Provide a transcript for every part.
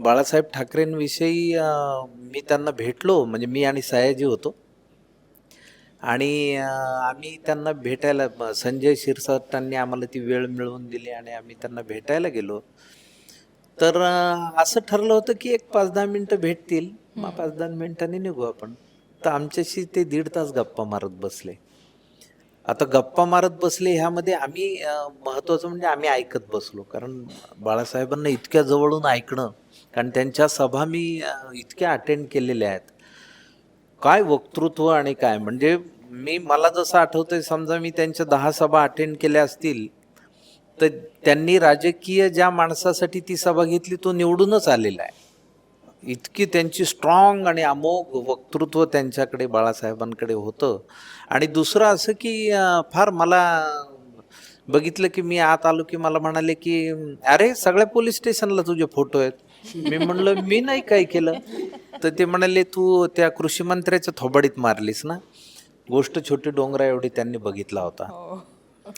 बाळासाहेब ठाकरेंविषयी मी त्यांना भेटलो म्हणजे मी आणि सयाजी होतो. आणि आम्ही त्यांना भेटायला संजय शिरसाटांनी आम्हाला ती वेळ मिळवून दिली आणि आम्ही त्यांना भेटायला गेलो. तर असं ठरलं होतं की एक पाच दहा मिनटं भेटतील. मग पाच दहा मिनिटांनी निघू आपण. तर आमच्याशी ते दीड तास गप्पा मारत बसले. आता गप्पा मारत बसले ह्यामध्ये आम्ही अ, महत्वाचं म्हणजे आम्ही ऐकत बसलो. कारण बाळासाहेबांना इतक्या जवळून ऐकणं कारण त्यांच्या सभा मी इतक्या अटेंड केलेल्या आहेत. काय वक्तृत्व आणि काय? म्हणजे मी मला जसं आठवतंय समजा मी त्यांच्या दहा सभा अटेंड केल्या असतील तर त्यांनी राजकीय ज्या माणसासाठी ती सभा घेतली तो निवडूनच आलेला आहे. इतकी त्यांची स्ट्रॉंग आणि अमोघ वक्तृत्व त्यांच्याकडे बाळासाहेबांकडे होतं. आणि दुसरं असं की फार मला बघितलं की मी आत आलो की मला म्हणाले की अरे सगळ्या पोलीस स्टेशनला तुझे फोटो आहेत. मी म्हणलं मी नाही काय केलं. तर ते म्हणाले तू त्या कृषी मंत्र्याच्या थोबाडीत मारलीस ना. गोष्ट छोटी डोंगरा एवढी त्यांनी बघितला होता. हो.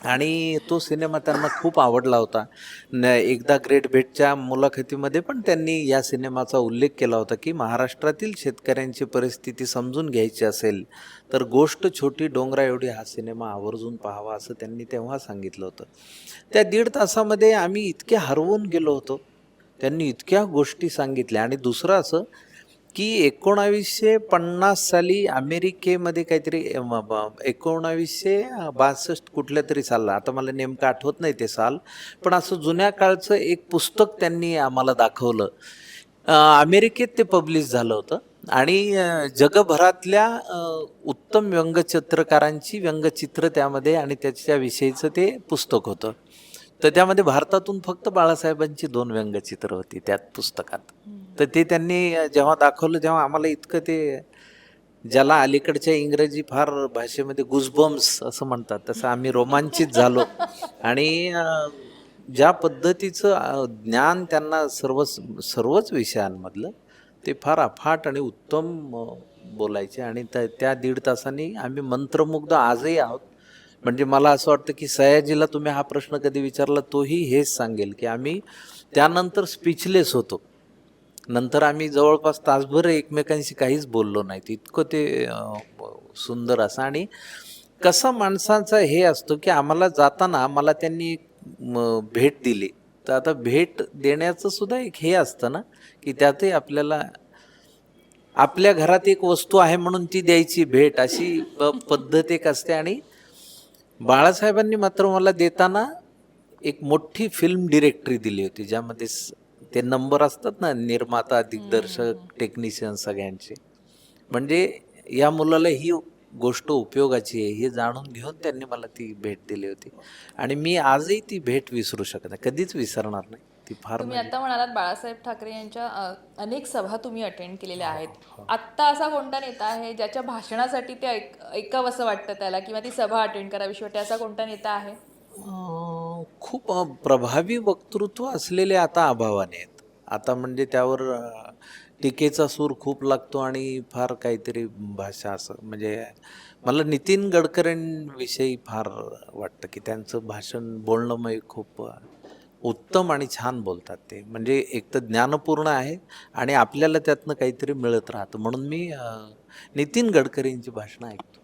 आणि तो सिनेमा त्यांना खूप आवडला होता. न एकदा ग्रेट भेटच्या मुलाखतीमध्ये पण त्यांनी या सिनेमाचा उल्लेख केला होता की महाराष्ट्रातील शेतकऱ्यांची परिस्थिती समजून घ्यायची असेल तर गोष्ट छोटी डोंगरा एवढी हा सिनेमा आवर्जून पाहावा असं त्यांनी तेव्हा सांगितलं होतं. त्या दीड तासामध्ये आम्ही इतके हरवून गेलो होतो. त्यांनी इतक्या गोष्टी सांगितल्या. आणि दुसरं असं की एकोणावीसशे पन्नास साली अमेरिकेमध्ये काहीतरी एकोणावीसशे बासष्ट कुठल्या तरी सालला आता मला नेमकं आठवत नाही ते साल पण असं जुन्या काळचं एक पुस्तक त्यांनी आम्हाला दाखवलं. अमेरिकेत ते पब्लिश झालं होतं आणि जगभरातल्या उत्तम व्यंगचित्रकारांची व्यंगचित्र त्यामध्ये आणि त्याच्याविषयीचं ते पुस्तक होतं. तर त्यामध्ये भारतातून फक्त बाळासाहेबांची दोन व्यंगचित्र होती त्यात पुस्तकात. तर ते त्यांनी जेव्हा दाखवलं तेव्हा आम्हाला इतकं ते ज्याला अलीकडच्या इंग्रजी फार भाषेमध्ये गुजबम्स असं म्हणतात तसं आम्ही रोमांचित झालो. आणि ज्या पद्धतीचं ज्ञान त्यांना सर्व सर्वच विषयांमधलं ते फार अफाट आणि उत्तम बोलायचे. आणि त्या त्या दीड तासांनी आम्ही मंत्रमुग्ध आजही आहोत. म्हणजे मला असं वाटतं की सयाजीला तुम्ही हा प्रश्न कधी विचारला तोही हेच सांगेल की आम्ही त्यानंतर स्पीचलेस होतो. नंतर आम्ही जवळपास तासभर एकमेकांशी काहीच बोललो नाहीत. इतकं ते सुंदर असं. आणि कसं माणसांचा हे असतो की आम्हाला जाताना मला त्यांनी भेट दिली. तर आता भेट देण्याचं सुद्धा एक हे असतं ना की त्यातही आपल्याला आपल्या घरात एक वस्तू आहे म्हणून ती द्यायची भेट. अशी पद्धत एक असते. आणि बाळासाहेबांनी मात्र मला देताना एक मोठी फिल्म डिरेक्टरी दिली होती ज्यामध्ये स- ते नंबर असतात ना निर्माता दिग्दर्शक टेक्निशियन सगळ्यांचे. म्हणजे या मुलाला ही गोष्ट उपयोगाची आहे हे जाणून घेऊन त्यांनी मला ती भेट दिली होती. आणि मी आजही ती भेट विसरू शकत नाही कधीच विसरणार नाही. ती फार तुम्ही म्हणजे- आता म्हणालात बाळासाहेब ठाकरे यांच्या अनेक सभा तुम्ही अटेंड केलेल्या हो, आहेत. आत्ता असा कोणता नेता आहे ज्याच्या भाषणासाठी ते ऐक ऐकावं असं वाटतं त्याला किंवा ती सभा अटेंड करावीशी वाटते असा कोणता नेता आहे? खूप प्रभावी वक्तृत्व असलेले आता अभावाने आहेत. आता म्हणजे त्यावर टीकेचा सूर खूप लागतो आणि फार काहीतरी भाषा असं म्हणजे मला नितीन गडकरींविषयी फार वाटतं की त्यांचं भाषण बोलणं मग खूप उत्तम आणि छान बोलतात ते. म्हणजे एक तर ज्ञानपूर्ण आहे आणि आपल्याला त्यातनं काहीतरी मिळत राहतं. म्हणून मी नितीन गडकरींची भाषणं ऐकतो.